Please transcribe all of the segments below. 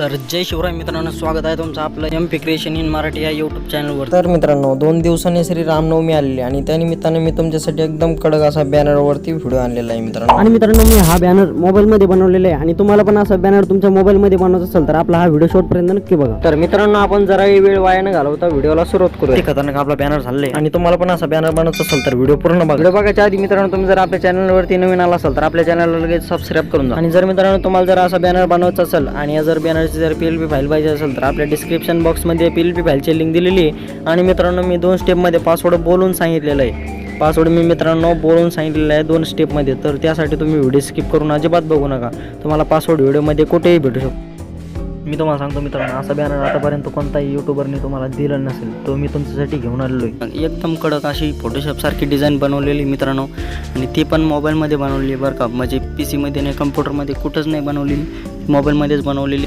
तर जय शिवराय मित्रांनो स्वागत आहे तुमचं आपलं M P creation in Marathi या यूट्यूब चॅनलवर तर मित्रांनो दोन दिवसांनी श्री रामनवमी आलेली आणि त्या निमित्ताने मी तुमच्यासाठी एकदम कडक असा बॅनरवरती व्हिडिओ आणलेला आहे मित्रांनो. आणि मित्रांनो मी हा बॅनर मोबाईलमध्ये बनवलेला आहे आणि तुम्हाला पण असा बॅनर तुमच्या मोबाईलमध्ये बनवायचा असेल तर आपला हा व्हिडिओ शॉर्टपर्यंत नक्की बघा. तर मित्रांनो आपण जरा वेळ वाया न घालवता व्हिडिओला सुरुवात करू खतरनाक आपला बॅनर झाले आणि तुम्हाला पण असा बॅनर बनवायचा असेल तर व्हिडिओ पूर्ण बघा. व्हिडिओ बघायच्या आधी मित्रांनो तुम्ही जर आपल्या चॅनलवरती नवीन आला असाल तर आपल्या चॅनलला लगेच सबस्क्राईब करून आणि जर मित्रांनो तुम्हाला जर असा बॅनर बनवायचा असेल आणि जर बॅनरची जर पी एल पी फाईल पाहिजे असेल तर आपल्या डिस्क्रिप्शन बॉक्समध्ये पी एल पी फाईलची लिंक दिलेली आहे. आणि मित्रांनो मी दोन स्टेपमध्ये पासवर्ड बोलून सांगितलेलं आहे. पासवर्ड मी मित्रांनो बोलून सांगितलेलं आहे दोन स्टेपमध्ये तर त्यासाठी तुम्ही व्हिडिओ स्किप करून अजिबात बघू नका. तुम्हाला पासवर्ड व्हिडिओमध्ये कुठेही भेटू शकतो. मी तुम्हाला सांगतो मित्रांनो असा बॅनर आतापर्यंत कोणताही यूट्यूबरने तुम्हाला दिला नसेल तो मी तुमच्यासाठी घेऊन आलेलो आहे. एकदम कडक अशी फोटोशॉपसारखी डिझाईन बनवलेली मित्रांनो. आणि ती पण मोबाईलमध्ये बनवलेली बरं का. म्हणजे पी सीमध्ये नाही कम्प्युटरमध्ये कुठंच नाही बनवलेली. मोबाईलमध्येच बनवलेली.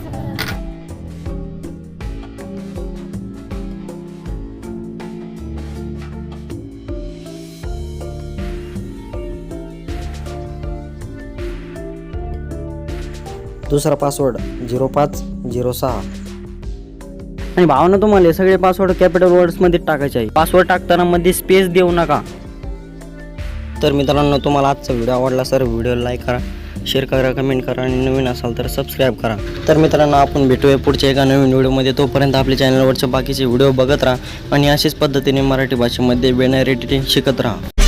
दुसरा पासवर्ड झिरो पाच झिरो सहा. आणि भावना तुम्हाला हे सगळे पासवर्ड कॅपिटल वर्ड्समध्ये टाकायचे आहे. पासवर्ड टाकताना मध्ये स्पेस देऊ नका. तर मित्रांनो तुम्हाला आजचा व्हिडिओ आवडला सर व्हिडिओ लाईक करा शेअर करा कमेंट करा आणि नवीन असाल तर सबस्क्राईब करा. तर मित्रांनो आपण भेटूया पुढच्या एका नवीन व्हिडिओमध्ये तोपर्यंत आपल्या चॅनलवरचे बाकीचे व्हिडिओ बघत राहा आणि अशाच पद्धतीने मराठी भाषेमध्ये बॅनर एडिटिंग शिकत राहा.